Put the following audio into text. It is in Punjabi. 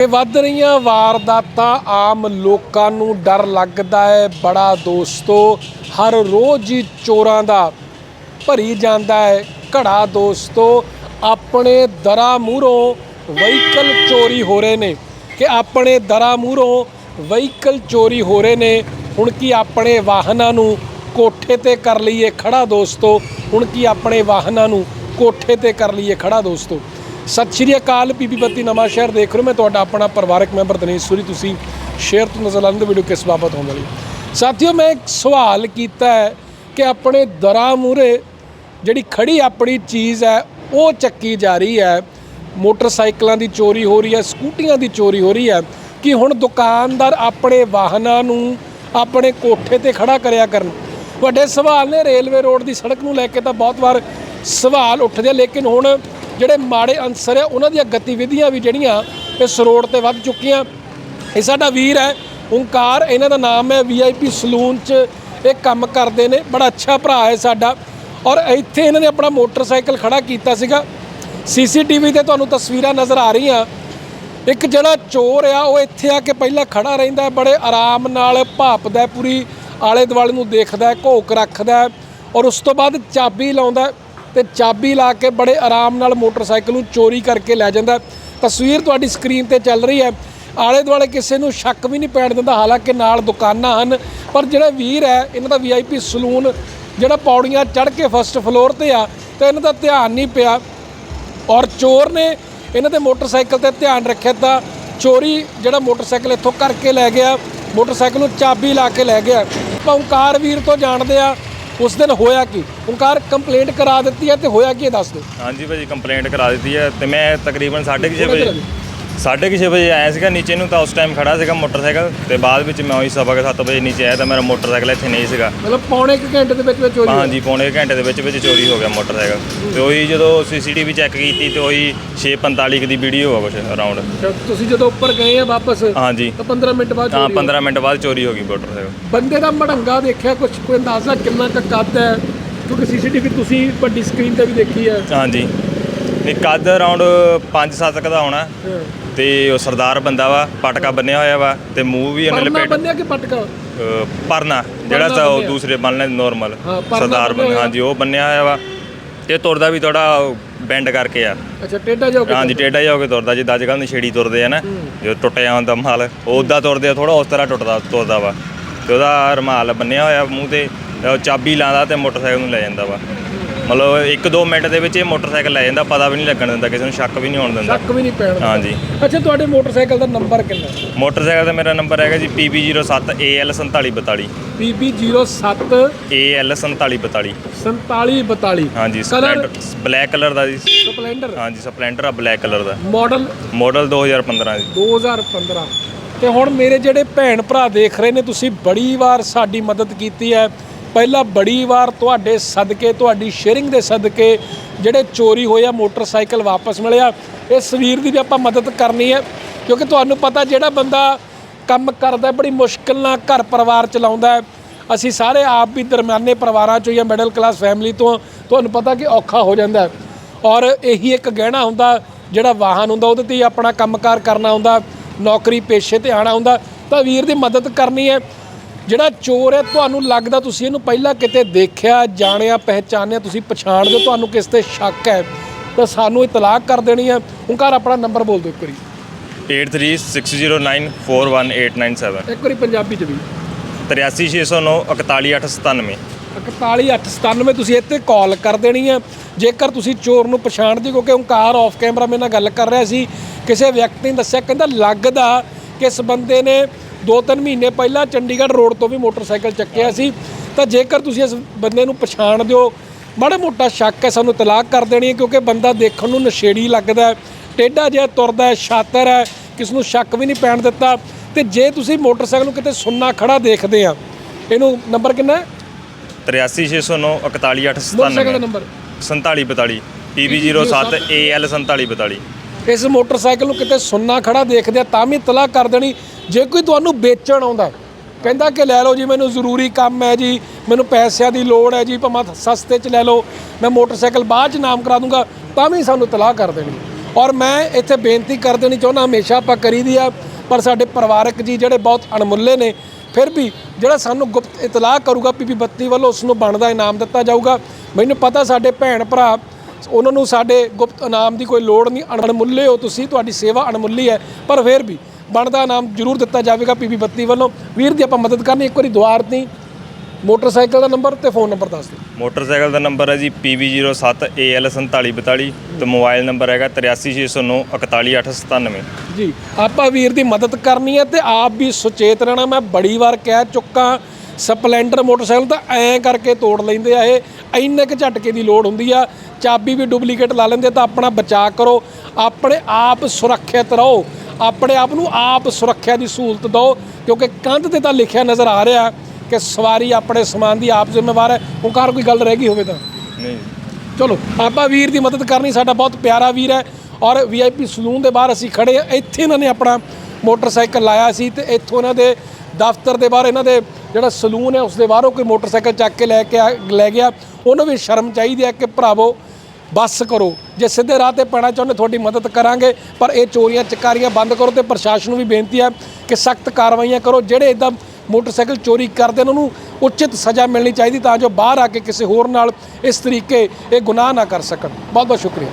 ਇਹ ਵੱਧ ਰਹੀਆਂ ਵਾਰਦਾਤਾਂ ਆਮ ਲੋਕਾਂ ਨੂੰ ਡਰ ਲੱਗਦਾ ਹੈ। ਬੜਾ ਦੋਸਤੋ, ਹਰ ਰੋਜ਼ ਹੀ ਚੋਰਾਂ ਦਾ ਭਰੀ ਜਾਂਦਾ ਹੈ। ਘੜਾ ਦੋਸਤੋ, ਆਪਣੇ ਦਰਾਂ ਮੂਹਰੋਂ ਵਹੀਕਲ ਚੋਰੀ ਹੋ ਰਹੇ ਨੇ। ਕਿ ਆਪਣੇ ਦਰਾਂ ਮੂਹਰੋਂ ਵਹੀਕਲ ਚੋਰੀ ਹੋ ਰਹੇ ਨੇ। ਹੁਣ ਕੀ ਆਪਣੇ ਵਾਹਨਾਂ ਨੂੰ ਕੋਠੇ ਤੇ ਕਰ ਲਈਏ ਖੜਾ ਦੋਸਤੋ? ਹੁਣ ਕੀ ਆਪਣੇ ਵਾਹਨਾਂ ਨੂੰ ਕੋਠੇ ਤੇ ਕਰ ਲਈਏ ਖੜਾ ਦੋਸਤੋ? ਸਤਿ ਸ਼੍ਰੀ ਅਕਾਲ ਪੀਪੀ ਬੱਤੀ ਨਵਾਂ ਸ਼ਹਿਰ ਦੇਖ ਰਹੇ ਹੋ। ਮੈਂ ਤੁਹਾਡਾ ਆਪਣਾ ਪਰਿਵਾਰਕ ਮੈਂਬਰ ਦਿਨੇਸ਼ ਸੂਰੀ। ਤੁਸੀਂ ਸ਼ੇਅਰ ਤੋਂ ਨਜ਼ਰ ਆਉਂਦੇ ਵੀਡੀਓ ਕਿਸ ਬਾਬਤ ਹੋਣ ਵਾਲੀ ਸਾਥੀਓ ਮੈਂ ਇੱਕ ਸਵਾਲ ਕੀਤਾ ਹੈ ਕਿ ਆਪਣੇ ਦਰਾਂ ਮੂਰੇ ਜਿਹੜੀ ਖੜੀ ਆਪਣੀ ਚੀਜ਼ ਹੈ ਉਹ ਚੱਕੀ ਜਾ ਰਹੀ ਹੈ। ਮੋਟਰਸਾਈਕਲਾਂ ਦੀ ਚੋਰੀ ਹੋ ਰਹੀ ਹੈ ਸਕੂਟੀਆਂ ਦੀ ਚੋਰੀ ਹੋ ਰਹੀ ਹੈ। ਕਿ ਹੁਣ ਦੁਕਾਨਦਾਰ ਆਪਣੇ ਵਾਹਨਾਂ ਨੂੰ ਆਪਣੇ ਕੋਠੇ ਤੇ ਖੜਾ ਕਰਿਆ ਕਰਨ? ਵੱਡੇ ਸਵਾਲ ਨੇ ਰੇਲਵੇ ਰੋਡ ਦੀ ਸੜਕ ਨੂੰ ਲੈ ਕੇ ਤਾਂ ਬਹੁਤ ਵਾਰ ਸਵਾਲ ਉੱਠਦੇ ਆ, ਲੇਕਿਨ ਹੁਣ ਜਿਹੜੇ ਮਾੜੇ ਅਨਸਰ ਆ ਉਹਨਾਂ ਦੀਆਂ ਗਤੀਵਿਧੀਆਂ ਵੀ ਜਿਹੜੀਆਂ ਇਸ ਰੋਡ ਤੇ ਵੱਧ ਚੁੱਕੀਆਂ। ਇਹ ਸਾਡਾ ਵੀਰ ਹੈ ਓੰਕਾਰ ਇਹਨਾਂ ਦਾ ਨਾਮ ਹੈ ਵੀਆਈਪੀ ਸਲੂਨ 'ਚ। ਇਹ ਕੰਮ ਕਰਦੇ ਨੇ ਬੜਾ ਅੱਛਾ ਭਰਾ ਹੈ ਸਾਡਾ। ਔਰ ਇੱਥੇ ਇਹਨਾਂ ਨੇ ਆਪਣਾ ਮੋਟਰਸਾਈਕਲ ਖੜਾ ਕੀਤਾ ਸੀਗਾ। ਸੀਸੀਟੀਵੀ ਤੇ ਤੁਹਾਨੂੰ ਤਸਵੀਰਾਂ ਨਜ਼ਰ ਆ ਰਹੀਆਂ। ਇੱਕ ਜਿਹੜਾ ਚੋਰ ਆ ਉਹ ਇੱਥੇ ਆ ਕੇ ਪਹਿਲਾਂ ਖੜਾ ਰਹਿੰਦਾ ਹੈ ਬੜੇ ਆਰਾਮ ਨਾਲ ਭਾਪਦਾ ਪੂਰੀ ਆਲੇ ਦੁਆਲੇ ਨੂੰ ਦੇਖਦਾ ਹੈ, ਘੋਕ ਰੱਖਦਾ ਔਰ ਉਸ ਤੋਂ ਬਾਅਦ ਚਾਬੀ ਲਾਉਂਦਾ ਤੇ ਚਾਬੀ ਲਾ ਕੇ ਬੜੇ ਆਰਾਮ ਨਾਲ ਮੋਟਰਸਾਈਕਲ ਨੂੰ ਚੋਰੀ ਕਰਕੇ ਲੈ ਜਾਂਦਾ। ਤਸਵੀਰ ਤੁਹਾਡੀ ਸਕਰੀਨ ਤੇ ਚੱਲ ਰਹੀ ਹੈ। ਆਲੇ ਦੁਆਲੇ ਕਿਸੇ ਨੂੰ ਸ਼ੱਕ ਵੀ ਨਹੀਂ ਪੈਣ ਦਿੰਦਾ, ਹਾਲਾਂਕਿ ਨਾਲ ਦੁਕਾਨਾਂ ਹਨ, ਪਰ ਜਿਹੜਾ ਵੀਰ ਹੈ, ਇਹਨਾਂ ਦਾ ਵੀਆਈਪੀ ਸਲੂਨ ਜਿਹੜਾ ਪੌੜੀਆਂ ਚੜ੍ਹ ਕੇ ਫਸਟ ਫਲੋਰ ਤੇ ਆ, ਤੇ ਇਹਨਾਂ ਦਾ ਧਿਆਨ ਨਹੀਂ ਪਿਆ। ਔਰ ਚੋਰ ਨੇ ਇਹਨਾਂ ਦੇ ਮੋਟਰਸਾਈਕਲ ਤੇ ਧਿਆਨ ਰੱਖਿਆ ਤਾਂ ਚੋਰੀ ਜਿਹੜਾ ਮੋਟਰਸਾਈਕਲ ਇੱਥੋਂ ਕਰਕੇ ਲੈ ਗਿਆ, ਮੋਟਰਸਾਈਕਲ ਨੂੰ ਚਾਬੀ ਲਾ ਕੇ ਲੈ ਗਿਆ। ਆਪਾਂ ਓਂਕਾਰ ਵੀਰ ਤੋਂ ਜਾਣਦੇ ਆ ਉਸ ਦਿਨ ਹੋਇਆ ਕੀ? ਓਂਕਾਰ ਕੰਪਲੇਂਟ ਕਰਾ ਦਿੱਤੀ ਹੈ ਤੇ ਹੋਇਆ ਕੀ ਇਹ ਦੱਸ ਦਿਓ। ਹਾਂਜੀ ਭਾਜੀ ਕੰਪਲੇਂਟ ਕਰਾ ਦਿੱਤੀ ਹੈ ਤੇ ਮੈਂ ਤਕਰੀਬਨ 6:30 ਥੋੜ੍ਹਾ ਵਜੇ? 6:30 ਵਜੇ ਆਇਆ ਸੀਗਾ ਨੀਚੇ ਨੂੰ ਤਾਂ ਉਸ ਟਾਈਮ ਖੜਾ ਸੀਗਾ ਮੋਟਰਸਾਈਕਲ ਤੇ ਬਾਅਦ ਵਿੱਚ ਮੈਂ ਉਹੀ ਸਵਾ ਕੇ 7 ਵਜੇ ਨੀਚੇ ਆਇਆ ਤਾਂ ਮੇਰਾ ਮੋਟਰਸਾਈਕਲ ਇੱਥੇ ਨਹੀਂ ਸੀਗਾ। ਮਤਲਬ ਪੌਣੇ ਇੱਕ ਘੰਟੇ ਦੇ ਵਿੱਚ ਵਿੱਚ ਚੋਰੀ ਹੋਈ। ਹਾਂਜੀ ਪੌਣੇ ਕੁ ਘੰਟੇ ਦੇ ਵਿੱਚ ਵਿੱਚ ਚੋਰੀ ਹੋ ਗਿਆ ਮੋਟਰਸਾਈਕਲ। ਤੇ ਉਹੀ ਜਦੋਂ ਸੀਸੀਟੀਵੀ ਚੈੱਕ ਕੀਤੀ ਤੇ ਉਹੀ 6:45 ਦੀ ਵੀਡੀਓ ਆ ਕੁਛ ਅਰਾਊਂਡ ਤੁਸੀਂ ਜਦੋਂ ਉੱਪਰ ਗਏ ਆ ਵਾਪਸ ਹਾਂਜੀ। ਤਾਂ 15 ਮਿੰਟ ਬਾਅਦ ਹਾਂ ਚੋਰੀ ਹੋਈ। 15 ਮਿੰਟ ਬਾਅਦ ਚੋਰੀ ਹੋ ਗਈ ਮੋਟਰਸਾਈਕਲ। ਬੰਦੇ ਦਾ ਮੜੰਗਾ ਦੇਖਿਆ ਕੁਝ ਕੋਈ ਅੰਦਾਜ਼ਾ ਕਿੰਨਾ ਕੁ ਕੱਦ ਹੈ? ਕਿਉਂਕਿ ਸੀਸੀਟੀਵੀ ਤੁਸੀਂ ਵੱਡੀ ਸਕਰੀਨ ਤੇ ਵੀ ਦੇਖੀ ਹੈ ਹਾਂਜੀ। ਇਹ ਕੱਦ ਅਰਾਊਂਡ 5-7 ਦਾ ਹੋਣਾ। ਹਾਂ। ਤੇ ਉਹ ਸਰਦਾਰ ਬੰਦਾ ਵਾ ਪਟਕਾ ਬੰਨਿਆ ਹੋਇਆ ਵਾ ਤੇ ਮੂੰਹ ਵੀ ਉਹਨੇ ਪਰਨਾ ਲਪੇਟ ਬੰਨਿਆ ਕਿ ਪਟਕਾ? ਅਹ ਪਰਨਾ ਜਿਹੜਾ ਤਾਂ ਉਹ ਬੰਨਿਆ। ਦੂਸਰੇ ਬੰਨਣੇ ਨਾਰਮਲ ਹਾਂ, ਪਰਨਾ ਸਰਦਾਰ ਬੰਨਿਆ ਬੰਦਾ ਹੋਇਆ। ਹਾਂਜੀ ਉਹ ਬੰਨਿਆ ਹੋਇਆ ਵਾ। ਤੇ ਤੁਰਦਾ ਵੀ ਥੋੜਾ ਬੈਂਡ ਕਰਕੇ ਆ। ਅੱਛਾ ਟੇਡਾ ਜਾਓ ਹਾਂਜੀ ਟੇਢਾ ਜਾ ਹੋ ਕੇ ਤੁਰਦਾ ਜਿੱਦਾਂ ਅੱਜ ਕੱਲ੍ਹ ਨਸ਼ੇੜੀ ਤੁਰਦੇ ਆ ਨਾ ਜੋ ਟੁੱਟਿਆ ਹੁੰਦਾ ਮਾਲ ਉਹ ਉਦਾਂ ਤੁਰਦੇ ਆ ਥੋੜਾ ਉਸ ਤਰ੍ਹਾਂ ਟੁੱਟਦਾ ਤੁਰਦਾ ਵਾ। ਤੇ ਉਹਦਾ ਰਮਾਲ ਬੰਨਿਆ ਹੋਇਆ ਮੂੰਹ ਤੇ ਤੇ ਉਹ ਚਾਬੀ ਲਾਉਂਦਾ ਤੇ ਮੋਟਰਸਾਈਕਲ ਨੂੰ ਲੈ ਜਾਂਦਾ ਵਾ। ਮਤਲਬ 1-2 ਮਿੰਟ ਦੇ ਵਿੱਚ ਇਹ ਮੋਟਰਸਾਈਕਲ ਲੈ ਜਾਂਦਾ ਪਤਾ ਵੀ ਨਹੀਂ ਲੱਗਣ ਦਿੰਦਾ ਕਿਸੇ ਨੂੰ ਸ਼ੱਕ ਵੀ ਨਹੀਂ ਹੋਣ ਦਿੰਦਾ। ਸ਼ੱਕ ਵੀ ਨਹੀਂ ਪੈਣ ਦਿੰਦਾ। ਹਾਂਜੀ। ਅੱਛਾ ਤੁਹਾਡੇ ਮੋਟਰਸਾਈਕਲ ਦਾ ਨੰਬਰ ਕਿੰਨਾ ਮੋਟਰਸਾਈਕਲ ਦਾ ਮੇਰਾ ਨੰਬਰ ਹੈਗਾ ਜੀ PB07AL4742 PB07 AL4742 4742 ਹਾਂਜੀ ਕਲਰ ਸਪਲੈਂਡਰ ਬਲੈਕ ਕਲਰ ਦਾ ਜੀ। ਸਪਲੈਂਡਰ? ਹਾਂਜੀ ਸਪਲੈਂਡਰ ਆ ਬਲੈਕ ਕਲਰ ਦਾ। ਮਾਡਲ ਮਾਡਲ 2015 ਜੀ। 2015 ਤੇ ਹੁਣ ਮੇਰੇ ਜਿਹੜੇ ਭੈਣ ਭਰਾ ਦੇਖ ਰਹੇ ਨੇ ਤੁਸੀਂ ਬੜੀ ਵਾਰ ਸਾਡੀ ਮਦਦ ਕੀਤੀ ਹੈ। ਪਹਿਲਾਂ ਬੜੀ ਵਾਰ ਤੁਹਾਡੇ ਸਦਕੇ, ਤੁਹਾਡੀ ਸ਼ੇਅਰਿੰਗ ਦੇ ਸਦਕੇ ਜਿਹੜੇ ਚੋਰੀ ਹੋਏ ਆ, ਮੋਟਰਸਾਈਕਲ ਵਾਪਸ ਮਿਲਿਆ। ਇਸ ਵੀਰ ਦੀ ਵੀ ਆਪਾਂ ਮਦਦ ਕਰਨੀ ਹੈ, ਕਿਉਂਕਿ ਤੁਹਾਨੂੰ ਪਤਾ ਜਿਹੜਾ ਬੰਦਾ ਕੰਮ ਕਰਦਾ ਬੜੀ ਮੁਸ਼ਕਿਲ ਨਾਲ ਘਰ ਪਰਿਵਾਰ ਚਲਾਉਂਦਾ ਅਸੀਂ ਸਾਰੇ ਆਪ ਵੀ ਦਰਮਿਆਨੇ ਪਰਿਵਾਰਾਂ ਚੋਂ ਜਾਂ ਮਿਡਲ ਕਲਾਸ ਫੈਮਿਲੀ ਤੋਂ, ਤੁਹਾਨੂੰ ਪਤਾ ਕਿ ਔਖਾ ਹੋ ਜਾਂਦਾ ਔਰ ਇਹੀ ਇੱਕ ਗਹਿਣਾ ਹੁੰਦਾ, ਜਿਹੜਾ ਵਾਹਨ ਹੁੰਦਾ, ਉਹਦੇ ਤੇ ਹੀ ਆਪਣਾ ਕੰਮਕਾਰ ਕਰਨਾ ਹੁੰਦਾ, ਨੌਕਰੀ ਪੇਸ਼ੇ ਤੇ ਆਣਾ ਹੁੰਦਾ, ਤਾਂ ਵੀਰ ਦੀ ਮਦਦ ਕਰਨੀ ਹੈ। ਜਿਹੜਾ ਚੋਰ ਹੈ ਤੁਹਾਨੂੰ ਲੱਗਦਾ ਤੁਸੀਂ ਇਹਨੂੰ ਪਹਿਲਾਂ ਕਿਤੇ ਦੇਖਿਆ ਜਾਣਿਆ ਪਹਿਚਾਨਿਆ ਤੁਸੀਂ ਪਛਾਣਦੇ ਹੋ ਤੁਹਾਨੂੰ ਕਿਸ ਤੇ ਸ਼ੱਕ ਹੈ? ਤਾਂ ਸਾਨੂੰ ਇਤਲਾਹ ਕਰ ਦੇਣੀ ਹੈ। ਓਂਕਾਰ ਆਪਣਾ ਨੰਬਰ ਬੋਲ ਦਿਓ ਇੱਕ ਵਾਰੀ। 8360941897 ਇੱਕ ਵਾਰੀ ਪੰਜਾਬੀ ਚ ਵੀ। 83609 41897 41897 ਤੁਸੀਂ ਇੱਥੇ ਕਾਲ ਕਰ ਦੇਣੀ ਹੈ। ਜੇਕਰ ਤੁਸੀਂ ਚੋਰ ਨੂੰ ਪਛਾਣਦੇ ਕਿਉਂਕਿ ਓਂਕਾਰ ਆਫ ਕੈਮਰਾ ਮੇਰੇ ਨਾਲ ਗੱਲ ਕਰ ਰਿਹਾ ਸੀ ਕਿਸੇ ਵਿਅਕਤੀ ਨੇ ਦੱਸਿਆ ਕਹਿੰਦਾ ਲੱਗਦਾ ਕਿ ਇਸ ਬੰਦੇ ਨੇ 2-3 ਮਹੀਨੇ ਪਹਿਲਾਂ ਚੰਡੀਗੜ੍ਹ ਰੋਡ ਤੋਂ ਵੀ ਮੋਟਰਸਾਈਕਲ ਚੱਕਿਆ ਸੀ। ਤਾਂ ਜੇਕਰ ਤੁਸੀਂ ਇਸ ਬੰਦੇ ਨੂੰ ਪਛਾਣਦੇ ਹੋ ਮਾੜਾ ਮੋਟਾ ਸ਼ੱਕ ਹੈ ਸਾਨੂੰ ਤਲਾਕ ਕਰ ਦੇਣੀ ਹੈ ਕਿਉਂਕਿ ਬੰਦਾ ਦੇਖਣ ਨੂੰ ਨਸ਼ੇੜੀ ਲੱਗਦਾ ਹੈ ਟੇਢਾ ਜਿਹਾ ਤੁਰਦਾ ਹੈ ਛਾਤਰ ਹੈ ਕਿਸ ਨੂੰ ਸ਼ੱਕ ਵੀ ਨਹੀਂ ਪੈਣ ਦਿੱਤਾ। ਤੇ ਜੇ ਤੁਸੀਂ ਮੋਟਰਸਾਈਕਲ ਨੂੰ ਕਿਤੇ ਸੁੰਨਾ ਖੜਾ ਦੇਖਦੇ ਆ ਇਹਨੂੰ ਨੰਬਰ ਕਿੰਨਾ ਹੈ? 83609 ਮੋਟਰਸਾਈਕਲ ਦਾ 41897 ਨੰਬਰ 4742 PB07 AL4742 ਇਸ ਮੋਟਰਸਾਈਕਲ ਨੂੰ ਕਿਤੇ ਸੁੰਨਾ ਖੜਾ ਦੇਖਦੇ ਆ ਤਾਂ ਵੀ ਤਲਾਹ ਕਰ ਦੇਣੀ। ਜੇ ਕੋਈ ਤੁਹਾਨੂੰ ਵੇਚਣ ਆਉਂਦਾ ਕਹਿੰਦਾ ਕਿ ਲੈ ਲਓ ਜੀ, ਮੈਨੂੰ ਜ਼ਰੂਰੀ ਕੰਮ ਹੈ ਜੀ, ਮੈਨੂੰ ਪੈਸਿਆਂ ਦੀ ਲੋੜ ਹੈ ਜੀ, ਭਾਵੇਂ ਸਸਤੇ 'ਚ ਲੈ ਲਓ, ਮੈਂ ਮੋਟਰਸਾਈਕਲ ਬਾਅਦ 'ਚ ਨਾਮ ਕਰਾ ਦੂੰਗਾ ਤਾਂ ਵੀ ਸਾਨੂੰ ਤਲਾਹ ਕਰ ਦੇਣੀ ਔਰ ਮੈਂ ਇੱਥੇ ਬੇਨਤੀ ਕਰ ਦੇਣੀ ਚਾਹੁੰਦਾ, ਹਮੇਸ਼ਾ ਆਪਾਂ ਕਰੀਦੀ ਆ, ਪਰ ਸਾਡੇ ਪਰਿਵਾਰਕ ਜੀ ਜਿਹੜੇ ਬਹੁਤ ਅਣਮੁੱਲੇ ਨੇ, ਫਿਰ ਵੀ ਜਿਹੜਾ ਸਾਨੂੰ ਗੁਪਤ ਇਤਲਾਹ ਕਰੂਗਾ ਪੀਪੀ ਬੱਤੀ ਵੱਲੋਂ ਉਸ ਨੂੰ ਬਣਦਾ ਇਨਾਮ ਦਿੱਤਾ ਜਾਊਗਾ। ਮੈਨੂੰ ਪਤਾ ਸਾਡੇ ਭੈਣ ਭਰਾ, ਉਹਨਾਂ ਨੂੰ ਸਾਡੇ ਗੁਪਤ ਇਨਾਮ ਦੀ ਕੋਈ ਲੋੜ ਨਹੀਂ, ਅਣਮੁੱਲੇ ਹੋ ਤੁਸੀਂ, ਤੁਹਾਡੀ ਸੇਵਾ ਅਣਮੁੱਲੀ ਹੈ, ਪਰ ਫਿਰ ਵੀ ਬਣਦਾ ਇਨਾਮ ਜ਼ਰੂਰ ਦਿੱਤਾ ਜਾਵੇਗਾ ਪੀਪੀ ਬੱਤੀ ਵੱਲੋਂ। ਵੀਰ ਦੀ ਆਪਾਂ ਮਦਦ ਕਰਨੀ ਇੱਕ ਵਾਰੀ ਦੁਆਰ ਦੀ ਮੋਟਰਸਾਈਕਲ ਦਾ ਨੰਬਰ ਤੇ ਫੋਨ ਨੰਬਰ ਦੱਸ ਦਿਓ। ਮੋਟਰਸਾਈਕਲ ਦਾ ਨੰਬਰ ਹੈ ਜੀ PV07AL4792 ਤੇ ਮੋਬਾਈਲ ਨੰਬਰ ਹੈਗਾ 8360 41897 ਜੀ ਆਪਾਂ ਵੀਰ ਦੀ ਮਦਦ ਕਰਨੀ ਹੈ ਤੇ ਆਪ ਵੀ ਸੁਚੇਤ ਰਹਿਣਾ। ਮੈਂ ਬੜੀ ਵਾਰ ਕਹਿ ਚੁੱਕਾ ਸਪਲੈਂਡਰ ਮੋਟਰਸਾਈਕਲ ਤਾਂ ਐਂ ਕਰਕੇ ਤੋੜ ਲੈਂਦੇ ਆ ਇਹ। ਇੰਨੇ ਕੁ ਝਟਕੇ ਦੀ ਲੋੜ ਹੁੰਦੀ ਆ। ਚਾਬੀ ਵੀ ਡੁਪਲੀਕੇਟ ਲਾ ਲੈਂਦੇ ਤਾਂ ਆਪਣਾ ਬਚਾਅ ਕਰੋ। ਆਪਣੇ ਆਪ ਸੁਰੱਖਿਅਤ ਰਹੋ। ਆਪਣੇ ਆਪ ਨੂੰ ਆਪ ਸੁਰੱਖਿਆ ਦੀ ਸਹੂਲਤ ਦਿਓ ਕਿਉਂਕਿ ਕੰਧ ਤੇ ਤਾਂ ਲਿਖਿਆ ਨਜ਼ਰ ਆ ਰਿਹਾ ਕਿ ਸਵਾਰੀ ਆਪਣੇ ਸਮਾਨ ਦੀ ਆਪ ਜ਼ਿੰਮੇਵਾਰ ਹੈ। ਉਹ ਕਾਰ ਕੋਈ ਗੱਲ ਰਹਿ ਗਈ ਹੋਵੇ ਤਾਂ? ਨਹੀਂ। ਚਲੋ ਆਪਾਂ ਵੀਰ ਦੀ ਮਦਦ ਕਰਨੀ ਸਾਡਾ ਬਹੁਤ ਪਿਆਰਾ ਵੀਰ ਹੈ ਔਰ ਵੀਆਈਪੀ ਸਲੂਨ ਦੇ ਬਾਹਰ ਅਸੀਂ ਖੜੇ ਆ ਇੱਥੇ ਇਹਨਾਂ ਨੇ ਆਪਣਾ ਮੋਟਰਸਾਈਕਲ ਲਾਇਆ ਸੀ ਤੇ ਇੱਥੋਂ ਇਹਨਾਂ ਦੇ ਦਫ਼ਤਰ ਦੇ ਬਾਹਰ ਇਹਨਾਂ ਦੇ ਜਿਹੜਾ ਸਲੂਨ ਹੈ ਉਸ ਦੇ ਬਾਹਰੋਂ ਕੋਈ ਮੋਟਰਸਾਈਕਲ ਚੱਕ ਕੇ ਲੈ ਕੇ ਆ- ਲੈ ਗਿਆ। ਉਹਨੂੰ ਵੀ ਸ਼ਰਮ ਚਾਹੀਦੀ ਹੈ ਕਿ ਭਰਾਵੋ ਬੱਸ ਕਰੋ। ਜੇ ਸਿੱਧੇ ਰਾਹ ਤੇ ਪੈਣਾ ਚਾਹੁੰਦੇ, ਤੁਹਾਡੀ ਮਦਦ ਕਰਾਂਗੇ। ਪਰ ਇਹ ਚੋਰੀਆਂ, ਚਕਾਰੀਆਂ ਬੰਦ ਕਰੋ ਤੇ ਪ੍ਰਸ਼ਾਸਨ ਨੂੰ ਵੀ ਬੇਨਤੀ ਹੈ ਕਿ ਸਖਤ ਕਾਰਵਾਈਆਂ ਕਰੋ। ਜਿਹੜੇ ਇਦਾਂ ਮੋਟਰਸਾਈਕਲ ਚੋਰੀ ਕਰਦੇ ਨੇ, ਉਹਨੂੰ ਉਚਿਤ ਸਜ਼ਾ ਮਿਲਣੀ ਚਾਹੀਦੀ ਤਾਂ ਜੋ ਬਾਹਰ ਆ ਕੇ ਕਿਸੇ ਹੋਰ ਨਾਲ ਇਸ ਤਰੀਕੇ ਇਹ ਗੁਨਾਹ ਨਾ ਕਰ ਸਕਣ। ਬਹੁਤ ਬਹੁਤ ਸ਼ੁਕਰੀਆ।